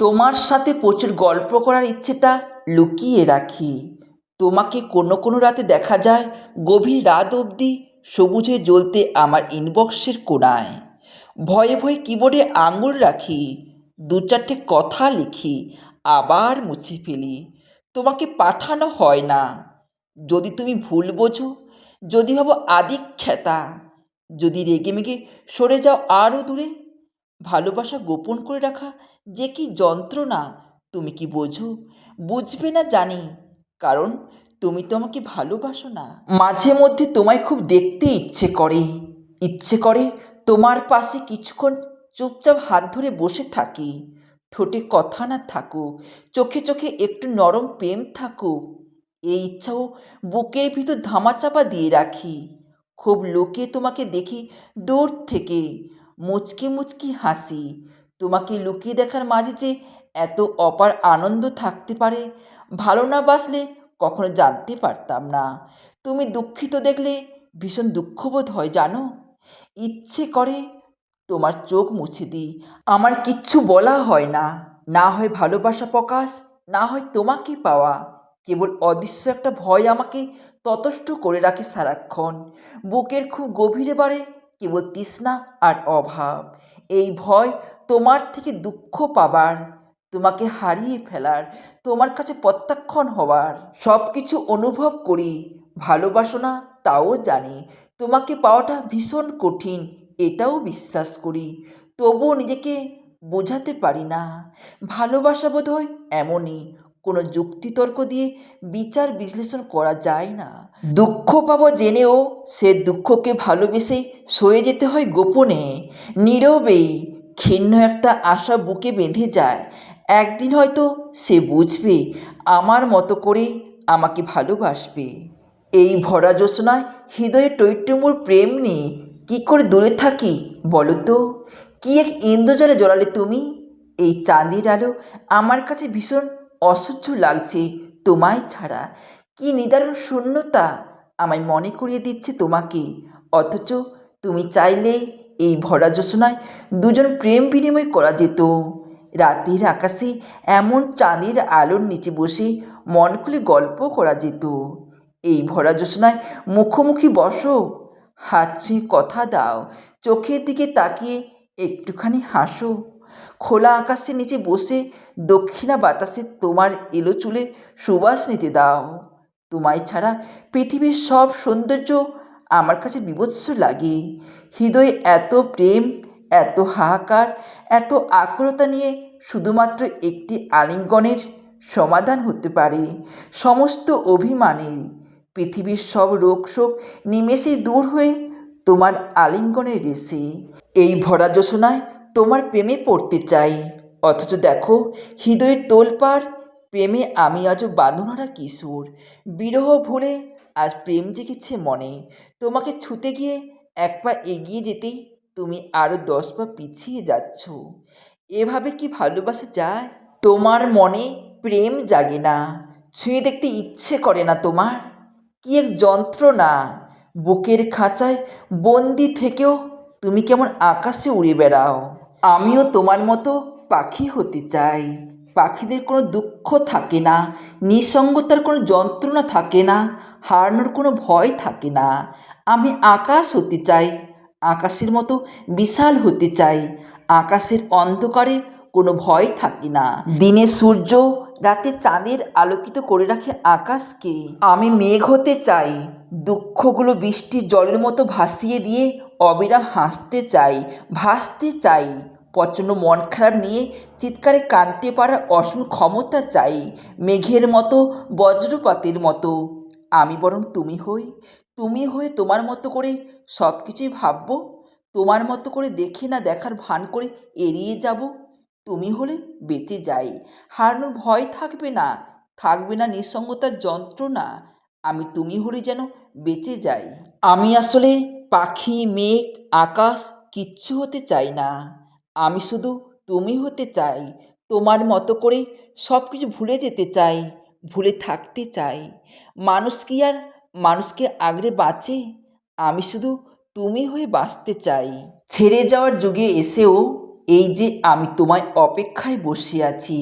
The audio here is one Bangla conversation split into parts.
তোমার সাথে প্রচুর গল্প করার ইচ্ছেটা লুকিয়ে রাখি। তোমাকে কোনো কোনো রাতে দেখা যায়, গভীর রাত অবধি সবুজে জ্বলতে আমার ইনবক্সের কোণায় ভয়ে ভয়ে কিবোর্ডে আঙুল রাখি, দু চারটে কথা লিখি, আবার মুছে ফেলি। তোমাকে পাঠানো হয় না। যদি তুমি ভুল বোঝো, যদি ভাবো আদিক্ষেতা যদি রেগে মেগে সরে যাও আরও দূরে, ভালোবাসা গোপন করে রাখা যে কি যন্ত্রণা, তুমি কি বোঝো? বুঝবে না জানি, কারণ তুমি তো আমাকে ভালোবাসো না। মাঝে মধ্যে তোমায় খুব দেখতে ইচ্ছে করে ইচ্ছে করে তোমার পাশে কিছুক্ষণ চুপচাপ হাত ধরে বসে থাকি। ঠোঁটে কথা না থাকুক, চোখে চোখে একটু নরম প্রেম থাকুক, এই ইচ্ছাও বুকের ভিতর ধামাচাপা দিয়ে রাখি। খুব লোকে তোমাকে দেখি দূর থেকে, মুচকি মুচকি হাসি তোমাকে লুকিয়ে দেখার মাঝে যে এত অপার আনন্দ থাকতে পারে, ভালো না বাসলে কখনো জানতে পারতাম না। তুমি দুঃখিত দেখলে ভীষণ দুঃখবোধ হয়, জানো? ইচ্ছে করে তোমার চোখ মুছে দিই। আমার কিচ্ছু বলা হয় না। না হয় ভালোবাসা প্রকাশ, না হয় তোমাকে পাওয়া। কেবল অদৃশ্য একটা ভয় আমাকে ততষ্ট করে রাখে সারাক্ষণ। বুকের খুব গভীরে বাড়ে কেবল তৃষ্ণা আর অভাব। এই ভয় তোমার থেকে দুঃখ পাবার, তোমাকে হারিয়ে ফেলার, তোমার কাছে প্রত্যাখ্যান হওয়ার। সব কিছু অনুভব করি, ভালোবাসো না তাও জানি, তোমাকে পাওয়াটা ভীষণ কঠিন, এটাও বিশ্বাস করি। তবুও নিজেকে বোঝাতে পারি না, ভালোবাসা বোধ হয় এমনই কোনো যুক্তিতর্ক দিয়ে বিচার বিশ্লেষণ করা যায় না। দুঃখ পাবো জেনেও সে দুঃখকে ভালোবেসে সয়ে যেতে হয় গোপনে। নীরবেই ক্ষীণ একটা আশা বুকে বেঁধে যায়। একদিন হয়তো সে বুঝবে, আমার মতো করে আমাকে ভালোবাসবে। এই ভরা জ্যোৎস্নায় হৃদয়ে টৈটুমুর প্রেম নিয়ে কী করে দূরে থাকি বলো তো? কী এক ইন্দ্রজালে জড়ালে তুমি? এই চাঁদের আলো আমার কাছে ভীষণ অসহ্য লাগছে তোমায় ছাড়া। কি নিদারুণ শূন্যতা আমায় মনে করিয়ে দিচ্ছে তোমাকে। অথচ তুমি চাইলে এই ভরা জ্যোৎস্নায় দুজন প্রেম বিনিময় করা যেত। রাতের আকাশে এমন চাঁদের আলোর নিচে বসে মন খুলে গল্প করা যেত। এই ভরা জ্যোৎস্নায় মুখোমুখি বসো, হাত ছুঁয়ে কথা দাও, চোখের দিকে তাকিয়ে একটুখানি হাসো। খোলা আকাশের নিচে বসে দক্ষিণা বাতাসে তোমার এলো চুলের সুবাস নিতে দাও। তোমায় ছাড়া পৃথিবীর সব সৌন্দর্য আমার কাছে বিভৎস লাগে। হৃদয়ে এত প্রেম, এত হাহাকার, এত আকুলতা নিয়ে শুধুমাত্র একটি আলিঙ্গনের সমাধান হতে পারে। সমস্ত অভিমানের পৃথিবীর সব রোগ শোক নিমেষেই দূর হয়ে তোমার আলিঙ্গনের রেসে। এই ভরা যোশনায় তোমার প্রেমে পড়তে চাই। অথচ দেখো, হৃদয়ের তোলপাড়, প্রেমে আমি আজও বাঁধনারা কিশোর। বিরহ ভুলে আজ প্রেম জেগেছে মনে। তোমাকে ছুতে গিয়ে এক পা এগিয়ে যেতেই তুমি আরও দশ পা পিছিয়ে যাচ্ছ। এভাবে কি ভালোবাসা যায়? তোমার মনে প্রেম জাগে না। ছুঁয়ে দেখতে ইচ্ছে করে না তোমার। কি এক যন্ত্রণা। বুকের খাঁচায় বন্দি থেকেও তুমি কেমন আকাশে উড়ে বেড়াও? আমিও তোমার মতো পাখি হতে চাই। পাখিদের কোনো দুঃখ থাকে না, নিঃসঙ্গতার কোনো যন্ত্রণা থাকে না, হারানোর কোনো ভয় থাকে না। আমি আকাশ হতে চাই, আকাশের মতো বিশাল হতে চাই, আকাশের অন্ধকারে কোনো ভয় থাকে না। দিনে সূর্য, রাতে চাঁদের আলোকিত করে রাখে আকাশকে। আমি মেঘ হতে চাই, দুঃখগুলো বৃষ্টির জলের মতো ভাসিয়ে দিয়ে অবিরাম হাসতে চাই, ভাসতে চাই। প্রচণ্ড মন খারাপ নিয়ে চিৎকারে কাঁদতে পারার অসীম ক্ষমতা চাই, মেঘের মতো, বজ্রপাতের মতো। আমি বরং তুমি হই, তুমি হয়ে তোমার মতো করে সব কিছুই ভাববো, তোমার মতো করে দেখে না দেখার ভান করে এড়িয়ে যাব। তুমি হলে বেঁচে যাই, হারানোর ভয় থাকবে না থাকবে না নিঃসঙ্গতার যন্ত্রণা। আমি তুমি হলে যেন বেঁচে যাই। আমি আসলে পাখি, মেঘ, আকাশ কিচ্ছু হতে চাই না। আমি শুধু তুমি হতে চাই, তোমার মতো করে সব কিছু ভুলে যেতে চাই, ভুলে থাকতে চাই। মানুষ কি আর মানুষকে আগড়ে বাঁচে? আমি শুধু তুমি হয়ে বাঁচতে চাই। ছেড়ে যাওয়ার যুগে এসেও এই যে আমি তোমায় অপেক্ষায় বসে আছি,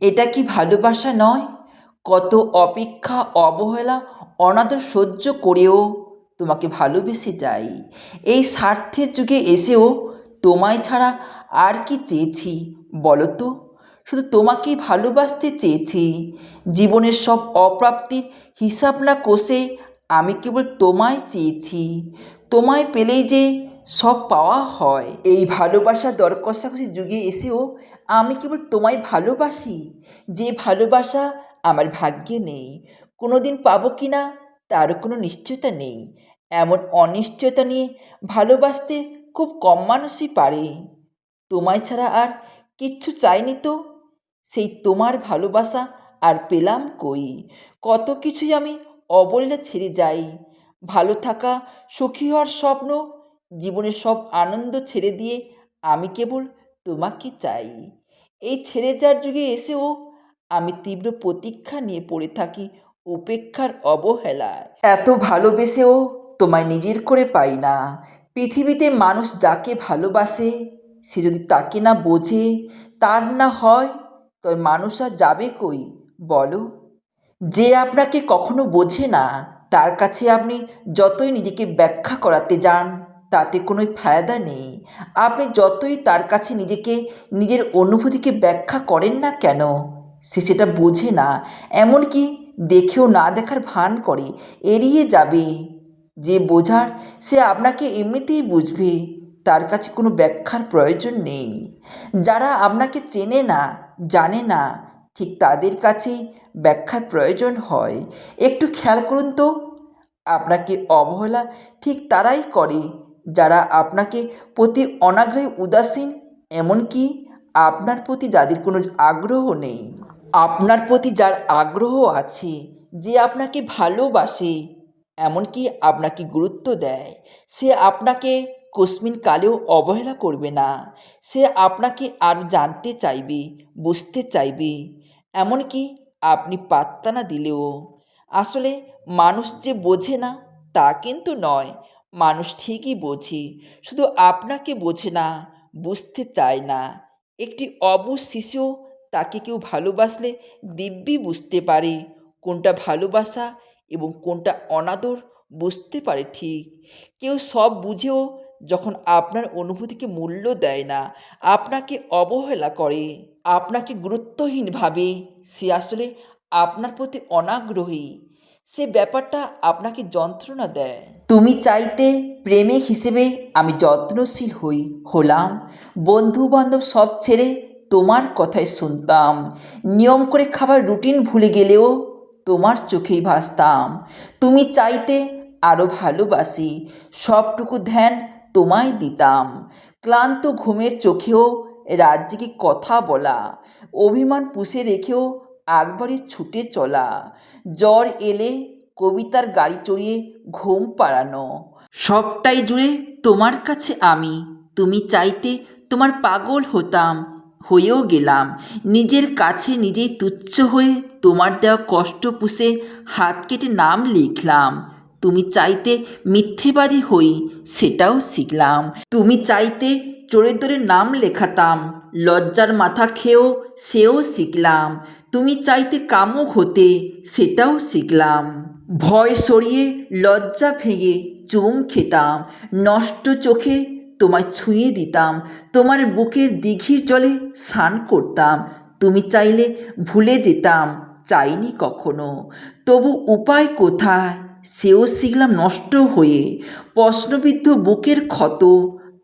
এটা কি ভালোবাসা নয়? কত অপেক্ষা, অবহেলা, অনাদর সহ্য করেও তোমাকে ভালোবেসে যাই। এই স্বার্থের যুগে এসেও তোমায় ছাড়া আর কি চেয়েছি বলো তো শুধু তোমাকেই ভালোবাসতে চেয়েছি। জীবনের সব অপ্রাপ্তির হিসাব না কষে আমি কেবল তোমায় চেয়েছি। তোমায় পেলেই যে সব পাওয়া হয়। এই ভালোবাসা দর কষাকষি যুগে এসেও আমি কেবল তোমায় ভালোবাসি। যে ভালোবাসা আমার ভাগ্যে নেই। কোনো দিন পাবো কি না তারও কোনো নিশ্চয়তা নেই। এমন অনিশ্চয়তা নিয়ে ভালোবাসতে খুব কম মানুষই পারে। তোমায় ছাড়া আর কিচ্ছু চাইনি তো? সেই তোমার ভালোবাসা আর পেলাম কই? কত কিছুই আমি অবলীলা ছেড়ে যাই। ভালো থাকা সুখী হওয়ার স্বপ্ন, জীবনের সব আনন্দ ছেড়ে দিয়ে আমি কেবল তোমাকে চাই। এই ছেড়ে যাওয়ার যুগে এসেও আমি তীব্র প্রতীক্ষা নিয়ে পড়ে থাকি উপেক্ষার অবহেলায়। এত ভালোবেসেও তোমায় নিজের করে পাই না। পৃথিবীতে মানুষ যাকে ভালোবাসে, সে যদি তাকে না বোঝে, তার না হয়, তবে মানুষ আর যাবে কই, বলো? যে আপনাকে কখনো বোঝে না, তার কাছে আপনি যতই নিজেকে ব্যাখ্যা করাতে যান, তাতে কোনো ফায়দা নেই। আপনি যতই তার কাছে নিজেকে, নিজের অনুভূতিকে ব্যাখ্যা করেন না কেন, সে সেটা বোঝে না। এমনকি দেখেও না দেখার ভান করে, এড়িয়ে যাবে। যে বোঝার সে আপনাকে এমনিতেই বুঝবে। তার কাছে কোনো ব্যাখ্যার প্রয়োজন নেই। যারা আপনাকে চেনে না, জানে না, ঠিক তাদের কাছেই ব্যাখ্যার প্রয়োজন হয়। একটু খেয়াল করুন তো। আপনাকে অবহেলা ঠিক তারাই করে যারা আপনাকে প্রতি অনাগ্রহে উদাসীন, এমনকি আপনার প্রতি যাদের কোনো আগ্রহ নেই। আপনার প্রতি যার আগ্রহ আছে, যে আপনাকে ভালোবাসে এমনকি আপনাকে গুরুত্ব দেয়। সে আপনাকে কস্মিন কালেও অবহেলা করবে না। সে আপনাকে আরও জানতে চাইবে, বুঝতে চাইবে। এমনকি আপনি পাত্তা না দিলেও। আসলে মানুষ যে বোঝে না, তা কিন্তু নয়। মানুষ ঠিকই বোঝে। শুধু আপনাকে বোঝে না, বুঝতে চায় না। একটি অবুঝ শিশু তাকে কেউ ভালোবাসলে দিব্যি বুঝতে পারে। কোনটা ভালোবাসা এবং কোনটা অনাদর বুঝতে পারে ঠিক। কেউ সব বুঝেও যখন আপনার অনুভূতিকে মূল্য দেয় না, আপনাকে অবহেলা করে, আপনাকে গুরুত্বহীন ভাবে সে আসলে আপনার প্রতি অনাগ্রহী। সে ব্যাপারটা আপনাকে যন্ত্রণা দেয়। তুমি চাইতে প্রেমিক হিসেবে আমি যত্নশীল হই, হলাম। বন্ধু বান্ধব সব ছেড়ে তোমার কথাই শুনতাম। নিয়ম করে খাবার রুটিন ভুলে গেলেও তোমার চোখেই ভাসতাম। তুমি চাইতে আরও ভালোবাসি, সবটুকু ধ্যান তোমায় দিতাম। ক্লান্ত ঘুমের চোখেও রাজ্যকে কথা বলা, অভিমান পুষে রেখেও একবারে ছুটে চলা, জ্বর এলে কবিতার গাড়ি চড়িয়ে ঘুম পাড়ানো। সবটাই জুড়ে তোমার কাছে আমি, তুমি চাইতে তোমার পাগল হতাম হয়েও গেলাম। নিজের কাছে নিজেই তুচ্ছ হয়ে তোমার দেওয়া কষ্ট পুষে হাত কেটে নাম লিখলাম। তুমি চাইতে মিথ্যেবাদী হই, সেটাও শিখলাম। তুমি চাইতে চোরে তোরে নাম লেখাতাম, লজ্জার মাথা খেয়েও সেও শিখলাম। তুমি চাইতে কামুক হতে, সেটাও শিখলাম। ভয় সরিয়ে লজ্জা ভেঙে চুম খেতাম। নষ্ট চোখে তোমায় ছুঁয়ে দিতাম, তোমার বুকের দিঘির জলে স্নান করতাম। তুমি চাইলে ভুলে যেতাম, চাইনি কখনো। তবু উপায় কোথায়? সেও শিখলাম নষ্ট হয়ে। প্রশ্নবিদ্ধ বুকের ক্ষত,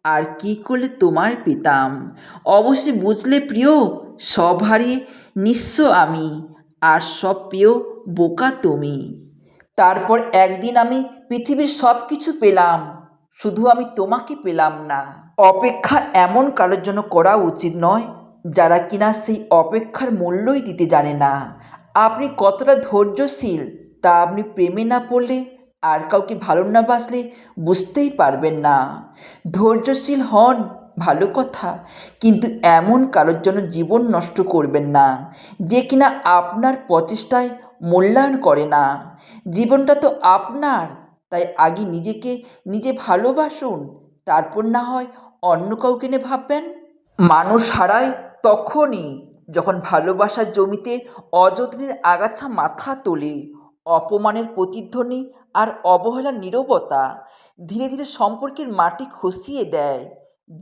আর কি করলে তোমার পেতাম? অবশ্যই বুঝলে প্রিয়, সব হারিয়ে নিঃস্ব আমি, আর সব প্রিয় বোকা তুমি। তারপর একদিন আমি পৃথিবীর সব কিছু পেলাম। শুধু আমি তোমাকে পেলাম না। অপেক্ষা এমন কারোর জন্য করা উচিত নয়, যারা কিনা সেই অপেক্ষার মূল্যই দিতে জানে না। আপনি কতটা ধৈর্যশীল, তা আপনি প্রেমে না পড়লে আর কাউকে ভালো না বাসলে বুঝতেই পারবেন না। ধৈর্যশীল হন, ভালো কথা, কিন্তু এমন কারোর জন্য জীবন নষ্ট করবেন না, যে কিনা আপনার প্রচেষ্টায় মূল্যায়ন করে না। জীবনটা তো আপনার তাই আগে নিজেকে নিজে ভালোবাসুন, তারপর না হয় অন্য কাউকে নিয়ে ভাববেন। মানুষ হারায় তখনই যখন ভালোবাসার জমিতে অযত্নের আগাছা মাথা তোলে, অপমানের প্রতিধ্বনি আর অবহেলার নীরবতা ধীরে ধীরে সম্পর্কের মাটি খসিয়ে দেয়।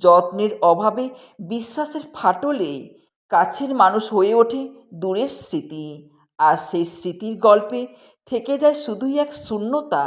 যত্নের অভাবে বিশ্বাসের ফাটলে কাছের মানুষ হয়ে ওঠে দূরের স্মৃতি, আর সেই স্মৃতির গল্পে থেকে যায় শুধুই এক শূন্যতা।